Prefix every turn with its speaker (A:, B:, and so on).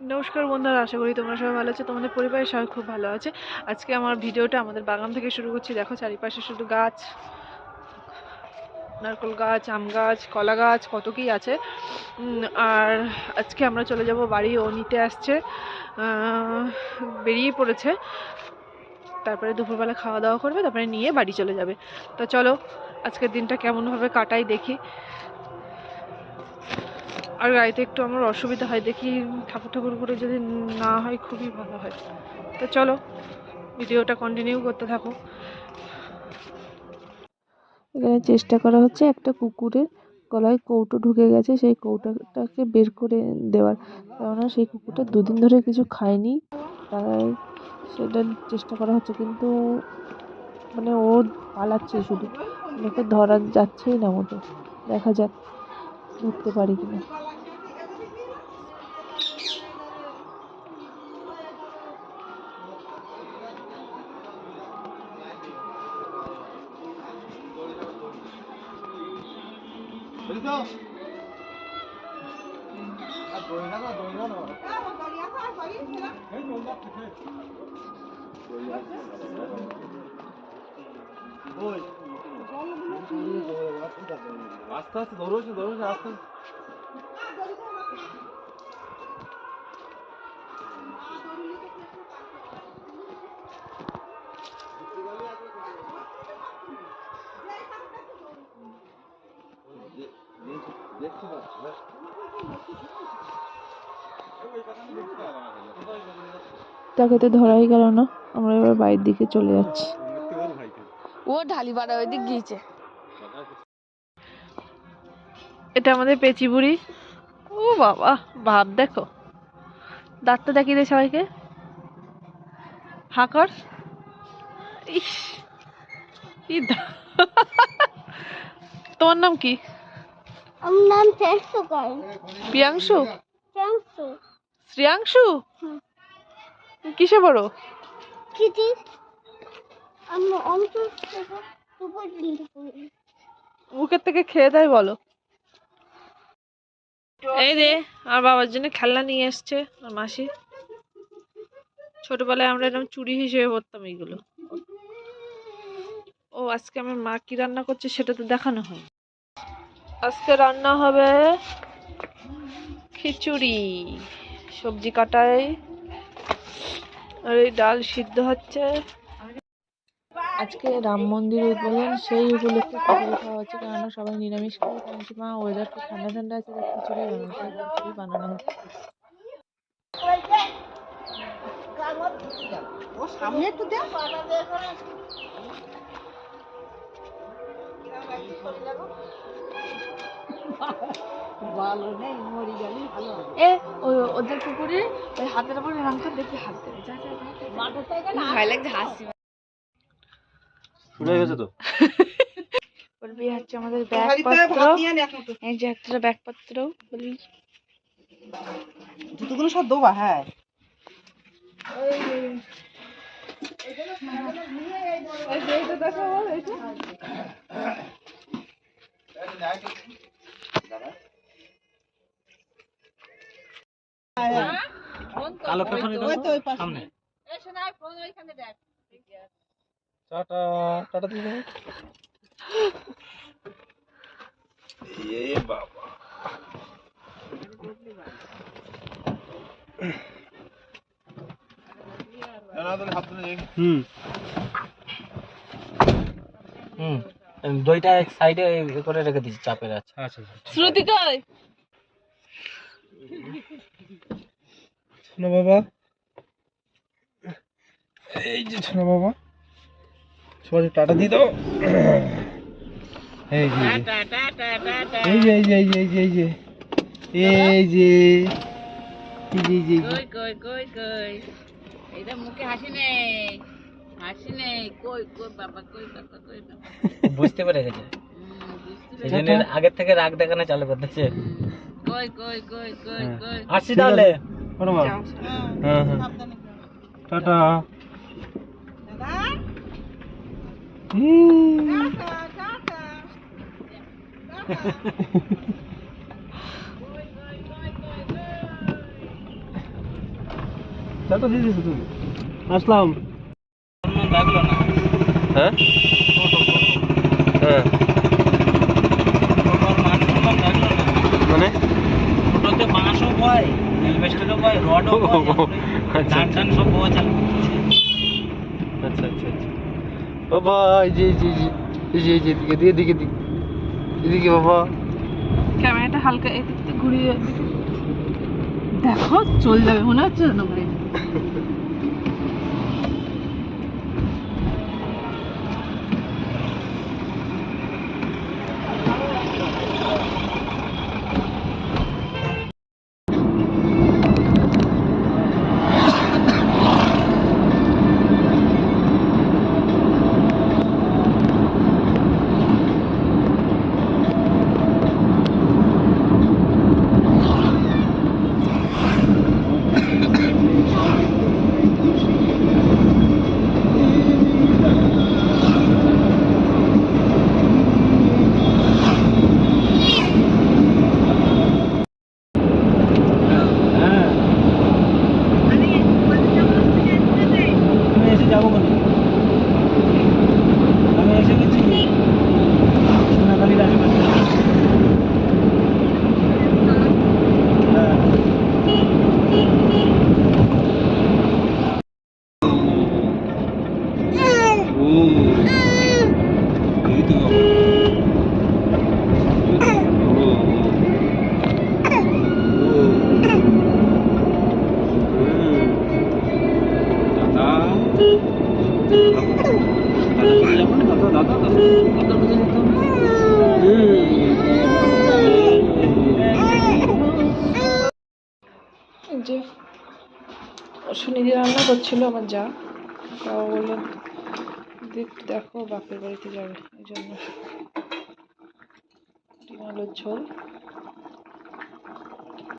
A: নমস্কার বন্ধুরা, আশা করি তোমরা সবাই ভালো আছো। তোমাদের পরিবারের সবাই খুব ভালো আছে। আজকে আমার ভিডিওটা আমাদের বাগান থেকে শুরু করছি। দেখো চারিপাশে শুধু গাছ, নারকেল গাছ, আম গাছ, কলা গাছ, কত কী আছে। আর আজকে আমরা চলে যাব বাড়ি। ও নিতে আসছে। বেরিয়ে পড়েছে। তারপরে দুপুরবেলা খাওয়া দাওয়া করবে, তারপরে নিয়ে বাড়ি চলে যাবে। তো চলো, আজকের দিনটা কেমনভাবে কাটাই দেখি। আর গাড়িতে একটু আমার অসুবিধা হয়, দেখি ঠাকুর ঠাকুর করে যদি না হয় খুবই ভালো হয়। তো চলো, ভিডিওটা কন্টিনিউ করতে থাকো। এখানে চেষ্টা করা হচ্ছে একটা কুকুরের গলায় কৌটো ঢুকে গেছে, সেই কৌটোটাকে বের করে দেওয়ার। কেননা সেই কুকুরটা দুদিন ধরে কিছু খায়নি, তাই সেটা চেষ্টা করা হচ্ছে, কিন্তু মানে ও পালাচ্ছে শুধু। ওকে ধরা যাচ্ছেই না মতো দেখা যাক, ধরতে পারি কিনা।
B: 됐어? 아, 너희나가, 너희나가. 오이. 마스터스 노릇이 노릇이 마스터스.
A: তাকে তো ধরাই গেল না। আমরা এবার বাড়ির দিকে চলে যাচ্ছি।
C: ও ঢালিপাড়া ওই দিক গিয়েছে।
A: এটা আমাদের পেচিবুড়ি ও বাবা ভাব দেখো। দাঁতটা দেখিয়ে দে সবাইকে। হাকর ইস ই দা- তোমার নাম কি?
C: আমার নাম চেষ্টা কর।
A: প্রিয়াংশু? শ্রেয়াংশু। তুমি কিসে বড়
C: কিটি আমরা অন্ত
A: মুখের থেকে খেয়ে দেয় বলো। এই রে আর বাবার জন্য খেলনা নিয়ে এসছে আর মাসি। ছোটবেলায় আমরা এরকম চুরি হিসেবে পড়তাম এইগুলো। ও আজকে আমার মা কি রান্না করছে সেটা তো দেখানো হয়। আজকে রান্না হবে খিচুড়ি, সবজি কাটাই, আর এই ডাল সিদ্ধ হচ্ছে। আজকে রাম মন্দির উদ্বোধন, সেই উপলক্ষে খিচুড়ি খাওয়া হচ্ছে, কেননা সবাই নিরামিষ খায় কারণ মা ওয়েদার খুব ঠান্ডা ঠান্ডা আছে খিচুড়ি বানাচ্ছে খিচুড়ি বানানো হচ্ছে।
C: সামনে একটু দে। ভালো নেই মরি গেলি ভালো
A: এ ওই ওদের পুকুরে ওই হাতের উপরে রাম দেখি হাত দেবে যা যা যা।
C: ভয় লাগছে হাসি
B: শুরু হয়ে গেছে তো
A: বলবি হচ্ছে আমাদের ব্যাগপত্র এই যে একটা ব্যাগপত্র বলবি
D: জুতোগুলো সব দেবা হ্যাঁ
B: পেপার সামনে টাটা টাটা দিয়ে এ বাবা। হুম। হুম। দইটা এক সাইডে করে রেখে দিচ্ছি চাপের আছে। আচ্ছা।
A: শ্রুতি কই?
B: শোনো বাবা এই যে শোনো বাবা সবাই টাটা দিয়ে দাও এই যে এই যে এই যে এই যে এই যে এই যে এই যে এই যে
E: কই কই কই কই এটা মুখে হাসি নেই হাসি নেই কই কই বাবা কই বাবা কই বাবা
B: বুঝতে পেরে গেছে আগের থেকে রাগ দেখানো চালু করতেছে
E: কই কই কই কই কই
B: আসছি তাহলে হ্যাঁ হ্যাঁ টাটা चल तो
D: दीदी तू
B: असलम हाँ
D: हाँ মানে ওটাতে বাঁশও পায় রেলওয়ে স্টেশনও পায় রডও পায় ধান টান সব পাওয়া
B: যায় বাবা, এই যে এই যে এই যে এই যে এদিকে এদিকে এদিকে এদিকে এদিকে বাবা।
A: ক্যামেরাটা হালকা এদিক ঘুরিয়ে দেখো, চল যাবে, মনে হচ্ছে না ভাই
B: হ্যাঁ আমি এসে যাব কেন আমি এসে গেছি সোনাখালির আশেপাশে হ্যাঁ ও এই তো ও ও দাদা দাদা দাদা দাদা
A: যে সুনিধি রান্না করছিল আমার যা। বাবা বললেন দেখ বাপের বাড়িতে যাবে। এই জন্য ঝোল।